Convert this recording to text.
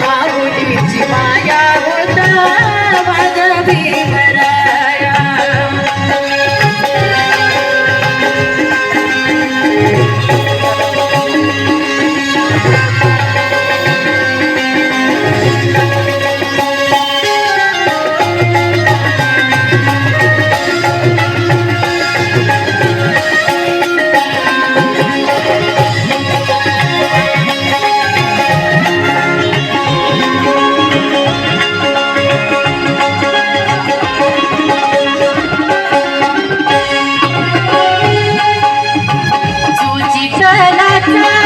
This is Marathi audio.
पाहुणीची माया होता. वाघ भीमरा Yeah.